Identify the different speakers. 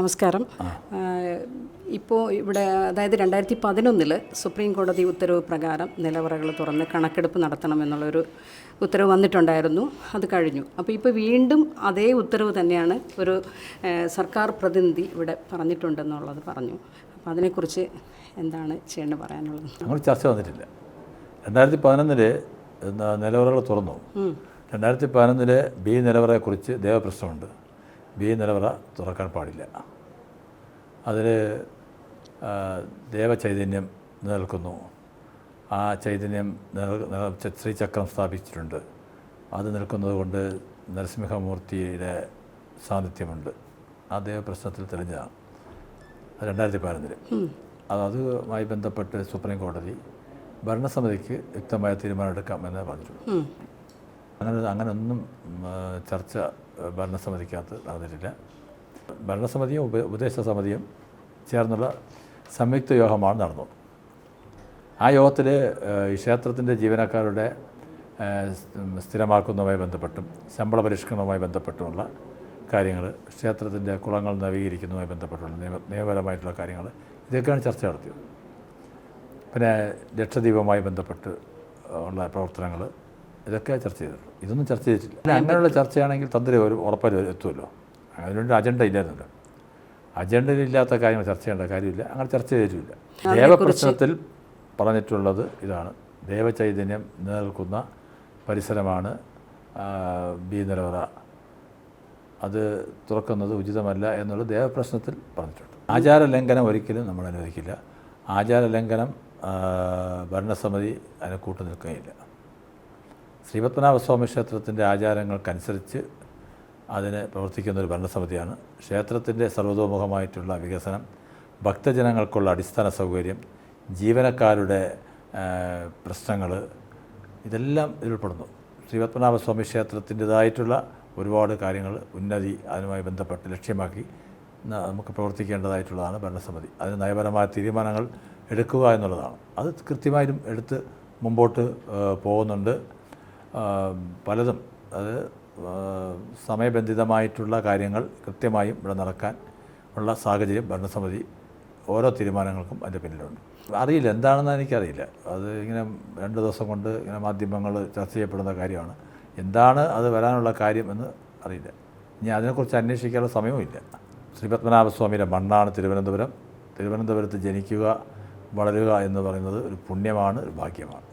Speaker 1: നമസ്കാരം. ഇപ്പോൾ ഇവിടെ അതായത് രണ്ടായിരത്തി പതിനൊന്നിൽ സുപ്രീം കോടതി ഉത്തരവ് പ്രകാരം നിലവറകൾ തുറന്ന് കണക്കെടുപ്പ് നടത്തണമെന്നുള്ളൊരു ഉത്തരവ് വന്നിട്ടുണ്ടായിരുന്നു. അത് കഴിഞ്ഞു. അപ്പോൾ ഇപ്പോൾ വീണ്ടും അതേ ഉത്തരവ് തന്നെയാണ് ഒരു സർക്കാർ പ്രതിനിധി ഇവിടെ പറഞ്ഞിട്ടുണ്ടെന്നുള്ളത് പറഞ്ഞു. അപ്പോൾ അതിനെക്കുറിച്ച് എന്താണ് ചെയ്യേണ്ടത് പറയാനുള്ളത്?
Speaker 2: നമ്മൾ ചർച്ച വന്നിട്ടില്ല. രണ്ടായിരത്തി പതിനൊന്നിൽ നിലവറകൾ തുറന്നു. രണ്ടായിരത്തി പതിനൊന്നിലെ ബി നിലവറയെക്കുറിച്ച് ദേവപ്രശ്നമുണ്ട്. ബി നിലവറ തുറക്കാൻ പാടില്ല. അതിൽ ദേവചൈതന്യം നിലനിൽക്കുന്നു. ആ ചൈതന്യം ശ്രീചക്രം സ്ഥാപിച്ചിട്ടുണ്ട്. അത് നിൽക്കുന്നത് കൊണ്ട് നരസിംഹമൂർത്തിയുടെ സാന്നിധ്യമുണ്ട്. ആ ദേവപ്രശ്നത്തിൽ തെളിഞ്ഞതാണ്. രണ്ടായിരത്തി പതിനൊന്നിൽ അത് അതുമായി ബന്ധപ്പെട്ട് സുപ്രീം കോടതി ഭരണസമിതിക്ക് യുക്തമായ തീരുമാനമെടുക്കാം എന്ന് പറഞ്ഞിട്ടുണ്ട്. അങ്ങനെ അങ്ങനെ ഒന്നും ചർച്ച ഭരണസമിതിക്കകത്ത് നടന്നിട്ടില്ല. ഭരണസമിതിയും ഉപ ഉപദേശ സമിതിയും ചേർന്നുള്ള സംയുക്ത യോഗമാണ് നടന്നത്. ആ യോഗത്തിൽ ക്ഷേത്രത്തിന്റെ ജീവനക്കാരുടെ സ്ഥിരമാക്കുന്നതുമായി ബന്ധപ്പെട്ടും ശമ്പള പരിഷ്കരണവുമായി ബന്ധപ്പെട്ടുമുള്ള കാര്യങ്ങൾ ക്ഷേത്രത്തിന്റെ കുളങ്ങൾ നവീകരിക്കുന്നതുമായി ബന്ധപ്പെട്ടുള്ള നിയമ നിയമപരമായിട്ടുള്ള കാര്യങ്ങൾ ഇതൊക്കെയാണ് ചർച്ച നടത്തിയത്. പിന്നെ ലക്ഷദ്വീപുമായി ബന്ധപ്പെട്ട് ഉള്ള പ്രവർത്തനങ്ങൾ ഇതൊക്കെ ചർച്ച ചെയ്തിട്ടുള്ളൂ ഇതൊന്നും ചർച്ച ചെയ്തിട്ടില്ല. അല്ല അങ്ങനെയുള്ള ചർച്ചയാണെങ്കിൽ തന്ത്രി ഒരു ഉറപ്പായിട്ട് എത്തുമല്ലോ. അതിനുവേണ്ടി അജണ്ട ഇല്ലായിരുന്നല്ലോ അജണ്ടയിലില്ലാത്ത കാര്യങ്ങൾ ചർച്ച ചെയ്യേണ്ട കാര്യമില്ല. അങ്ങനെ ചർച്ച ചെയ്തിട്ടില്ല. ദേവപ്രശ്നത്തിൽ പറഞ്ഞിട്ടുള്ളത് ഇതാണ്. ദേവചൈതന്യം നിലനിൽക്കുന്ന പരിസരമാണ് ബി നിലവറ അത് തുറക്കുന്നത് ഉചിതമല്ല എന്നുള്ളത് ദേവപ്രശ്നത്തിൽ പറഞ്ഞിട്ടുണ്ട്. ആചാര ലംഘനം ഒരിക്കലും നമ്മൾ അനുവദിക്കില്ല. ആചാര ലംഘനം ഭരണസമിതി അതിന് കൂട്ടു നിൽക്കുകയില്ല. ശ്രീപത്മനാഭസ്വാമി ക്ഷേത്രത്തിന്റെ ആചാരങ്ങൾക്കനുസരിച്ച് അതിന് പ്രവർത്തിക്കുന്ന ഒരു ഭരണസമിതിയാണ്. ക്ഷേത്രത്തിന്റെ സർവതോമുഖമായിട്ടുള്ള വികസനം ഭക്തജനങ്ങൾക്കുള്ള അടിസ്ഥാന സൗകര്യം ജീവനക്കാരുടെ പ്രശ്നങ്ങൾ ഇതെല്ലാം ഇതിൽപ്പെടുന്നു ശ്രീപത്മനാഭസ്വാമി ക്ഷേത്രത്തിന്റേതായിട്ടുള്ള ഒരുപാട് കാര്യങ്ങൾ ഉന്നതി അതുമായി ബന്ധപ്പെട്ട് ലക്ഷ്യമാക്കി നമുക്ക് പ്രവർത്തിക്കേണ്ടതായിട്ടുള്ളതാണ് ഭരണസമിതി. അതിന് നയപരമായ തീരുമാനങ്ങൾ എടുക്കുക എന്നുള്ളതാണ്. അത് കൃത്യമായും എടുത്ത് മുമ്പോട്ട് പോകുന്നുണ്ട്. പലതും. അത് സമയബന്ധിതമായിട്ടുള്ള കാര്യങ്ങൾ കൃത്യമായും ഇവിടെ നടക്കാൻ ഉള്ള സാഹചര്യം ഭരണസമിതി ഓരോ തീരുമാനങ്ങൾക്കും അതിന്റെ പിന്നിലുണ്ട്. അറിയില്ല എന്താണെന്ന് എനിക്കറിയില്ല. അത് ഇങ്ങനെ രണ്ട് ദിവസം കൊണ്ട് ഇങ്ങനെ മാധ്യമങ്ങൾ ചർച്ച ചെയ്യപ്പെടുന്ന കാര്യമാണ്. എന്താണ് അത് വരാനുള്ള കാര്യം എന്ന് അറിയില്ല. ഇനി അതിനെക്കുറിച്ച് അന്വേഷിക്കാനുള്ള സമയവും ഇല്ല. ശ്രീപത്മനാഭസ്വാമിയുടെ മണ്ണാണ് തിരുവനന്തപുരം. തിരുവനന്തപുരത്ത് ജനിക്കുക വളരുക എന്ന് പറയുന്നത് ഒരു പുണ്യമാണ് ഒരു ഭാഗ്യമാണ്.